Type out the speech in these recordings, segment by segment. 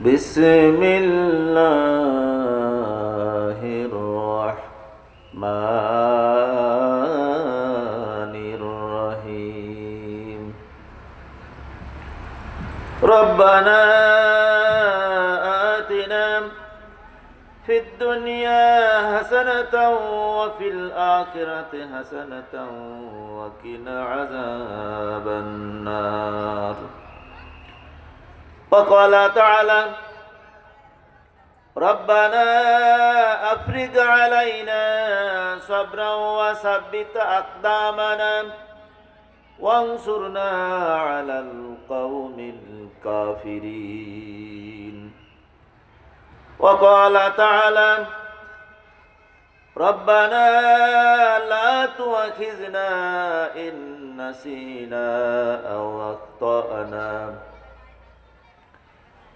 بسم الله الرحمن الرحيم. ربنا آتنا في الدنيا حسنة وفي الآخرة حسنة وقنا عذاب النار. وقال تعالى ربنا أفرج علينا صبرا وثبت أقدامنا وانصرنا على القوم الكافرين. وقال تعالى ربنا لا تؤاخذنا إن نسينا أو أخطأنا.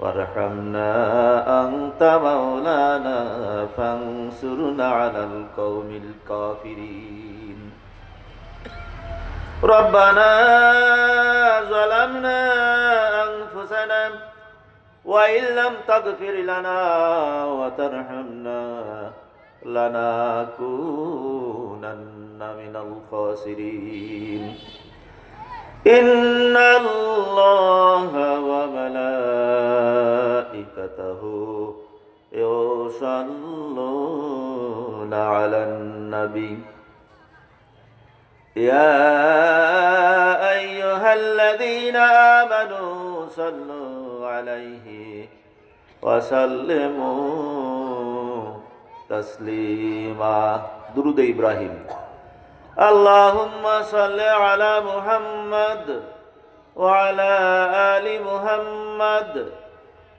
وارحمنا أنت مولانا فانصرنا على القوم الكافرين ربنا ظلمنا أنفسنا وإن لم تغفر لنا وترحمنا لنكونن من الخاسرين إن الله وملائكته يصلون على النبي يا أيها الذين آمنوا صلوا عليه وسلموا تسليما درود إبراهيم اللهم صل على محمد وعلى آل محمد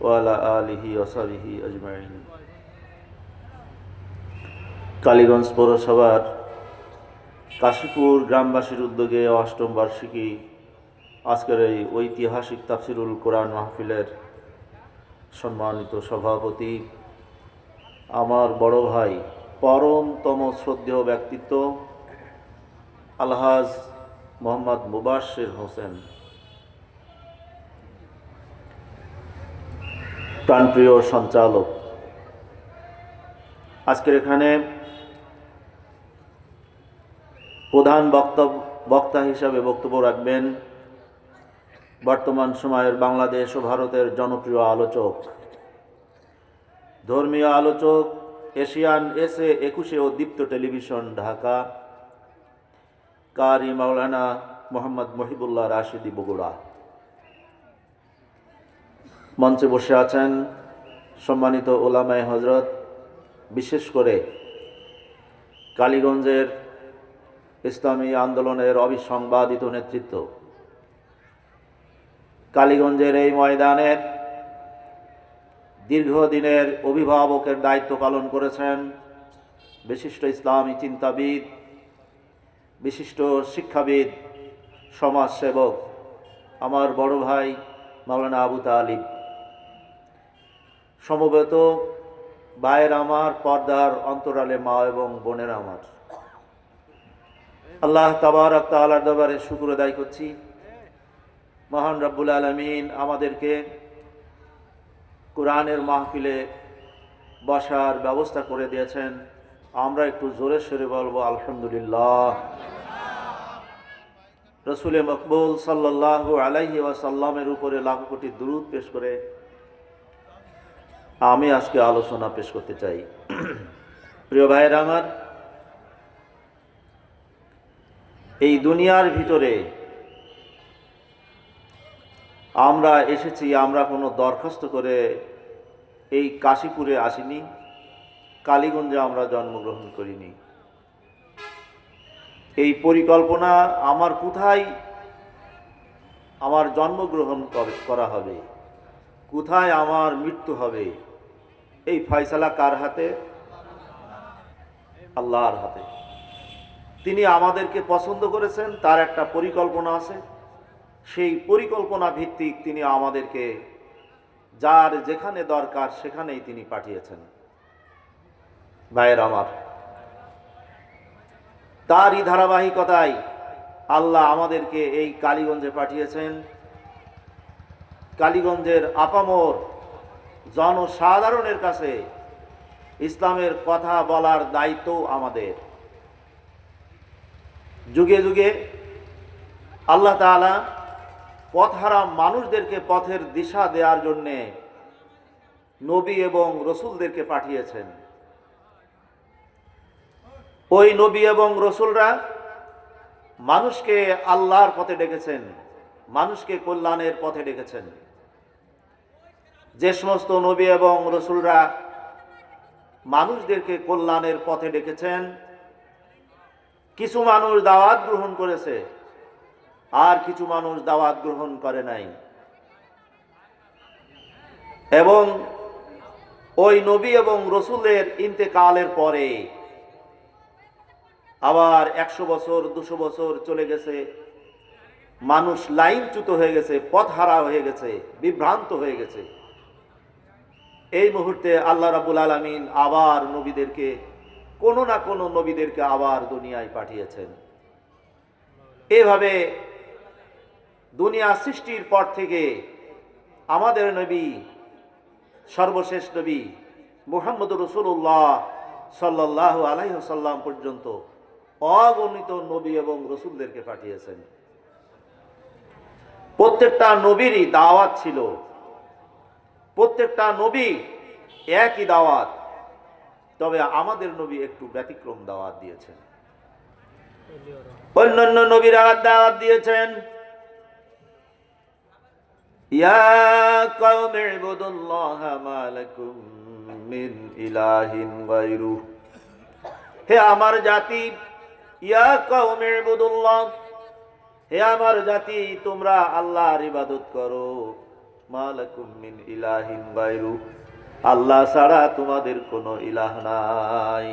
ওয়ালা আলিহি কালীগঞ্জ পৌরসভার কাশীপুর গ্রামবাসীর উদ্যোগে অষ্টম বার্ষিকী আজকের এই ঐতিহাসিক তাফসিরুল কোরআন মাহফিলের সম্মানিত সভাপতি আমার বড় ভাই, পরমতম শ্রদ্ধেয় ব্যক্তিত্ব, আলহাজ মোহাম্মদ মুবাশির হোসেন। প্রাণপ্রিয় সঞ্চালক, আজকের এখানে প্রধান বক্তব্য, বক্তা হিসাবে বক্তব্য রাখবেন বর্তমান সময়ের বাংলাদেশ ও ভারতের জনপ্রিয় আলোচক ধর্মীয় আলোচক, এশিয়ান এসে একুশে ও দীপ্ত টেলিভিশন, ঢাকা। কারি মাওলানা মোহাম্মদ মহিবুল্লাহ রাশিদি বগুড়া। মঞ্চে বসে আছেন সম্মানিত ওলামায় হজরত বিশেষ করে কালীগঞ্জের ইসলামী আন্দোলনের অবিসংবাদিত নেতৃত্ব। কালীগঞ্জের এই ময়দানের দীর্ঘদিনের অভিভাবকের দায়িত্ব পালন করেছেন বিশিষ্ট ইসলামী চিন্তাবিদ, বিশিষ্ট শিক্ষাবিদ, সমাজসেবক আমার বড় ভাই মাওলানা আবু তালিব। সমবেত ভাইয়ের আমার পর্দার অন্তরালে মা এবং বোনের আমার। আল্লাহ তাবারক তাআলার দরবারে শুক্র আদায় করছি। মহান রব্বুল আলমিন আমাদেরকে কোরআনের মাহফিলে বসার ব্যবস্থা করে দিয়েছেন। আমরা একটু জোরে সরে বলব, আলহামদুলিল্লাহ। রসুলে মকবুল সাল্লাহ আলাইহি ওয়াসাল্লামের উপরে লাখ কোটি দুরুদ পেশ করে আমি আজকে আলোচনা পেশ করতে চাই। প্রিয় ভাইয়েরা আমার, এই দুনিয়ার ভিতরে আমরা এসেছি, আমরা কোনো দরখাস্ত করে এই কাশীপুরে আসিনি, কালীগঞ্জে আমরা জন্মগ্রহণ করিনি। এই পরিকল্পনা আমার কোথায়? আমার জন্মগ্রহণ করা হবে। কোথায় আমার মৃত্যু হবে? এই ফয়সালা কার হাতে? আল্লাহর হাতে। তিনি আমাদেরকে পছন্দ করেছেন, তার একটা পরিকল্পনা আছে। সেই পরিকল্পনা ভিত্তিক তিনি আমাদেরকে যার যেখানে দরকার সেখানেই তিনি পাঠিয়েছেন। ভাইয়ের আমার, তারই ধারাবাহিকতায় আল্লাহ আমাদেরকে এই কালীগঞ্জে পাঠিয়েছেন। কালীগঞ্জের আপামর জনসাধারণের কাছে ইসলামের কথা বলার দায়িত্ব আমাদের। যুগে যুগে আল্লাহ তাআলা পথহারা মানুষদেরকে পথের দিশা দেওয়ার জন্যে নবী এবং রসুলদেরকে পাঠিয়েছেন। ওই নবী এবং রসুলরা মানুষকে আল্লাহর পথে ডেকেছেন, মানুষকে কল্যাণের পথে ডেকেছেন। যে সমস্ত নবী এবং রসুলরা মানুষদেরকে কল্যাণের পথে ডেকেছেন, কিছু মানুষ দাওয়াত গ্রহণ করেছে। আর কিছু মানুষ দাওয়াত গ্রহণ করে নাই। এবং ওই নবী এবং রসুলের ইন্তেকালের পরে আবার একশো বছর, দুশো বছর চলে গেছে। মানুষ লাইনচ্যুত হয়ে গেছে, পথহারা হয়ে গেছে, বিভ্রান্ত হয়ে গেছে। এই মুহূর্তে আল্লাহ রাবুল আলমিন আবার নবীদেরকে, কোনো না কোনো নবীদেরকে আবার দুনিয়ায় পাঠিয়েছেন। এভাবে দুনিয়া সৃষ্টির পর থেকে আমাদের নবী, সর্বশেষ নবী মুহাম্মদ রসুল্লাহ সাল্লাহ আলাইসাল্লাম পর্যন্ত অগণিত নবী এবং রসুলদেরকে পাঠিয়েছেন। প্রত্যেকটা নবীরই দাওয়াত ছিল। প্রত্যেকটা নবী একই দাওয়াত। তবে আমাদের নবী একটু ব্যতিক্রম দাওয়াত দিয়েছেন। অন্যান্য নবীরা দাওয়াত দিয়েছেন। ইয়া কওমি ইবুদুল্লাহ মা লাকুম মিন ইলাহিন গায়রু। হে আমার জাতি, ইয়া কওমি ইবুদুল্লাহ, হে আমার জাতি, তোমরা আল্লাহর ইবাদত করো। মা লাকুম মিন ইলাহিন গায়রু। আল্লাহ ছাড়া তোমাদের কোনো ইলাহ নাই।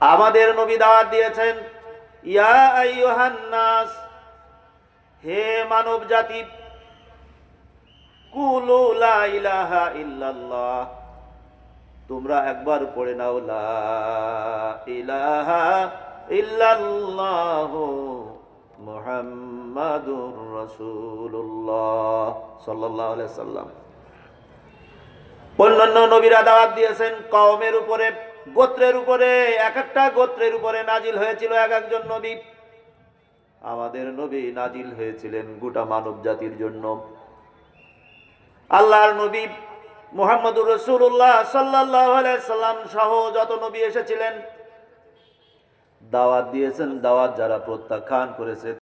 আমাদের নবী দাওয়াত দিয়েছেন, ইয়া আইয়ুহান নাস হে মানব জাতি তোমরা একবার পড়ে নাও মুহাম্মাদুর রাসূলুল্লাহ সাল্লাল্লাহু আলাইহি সাল্লাম। অন্যান্য নবীরা দাওয়াত দিয়েছেন, কওমের উপরে, গোত্রের উপরে, এক একটা গোত্রের উপরে নাজিল হয়েছিল এক একজন নবী। আমাদের নবী নাজিল হয়েছিলেন গোটা মানব জাতির জন্য। আল্লাহর নবী মোহাম্মদুর রসুল্লাহ সাল্লাহ সাল্লাম সহ যত নবী এসেছিলেন, দাওয়াত দিয়েছেন, দাওয়াত যারা প্রত্যাখ্যান করেছে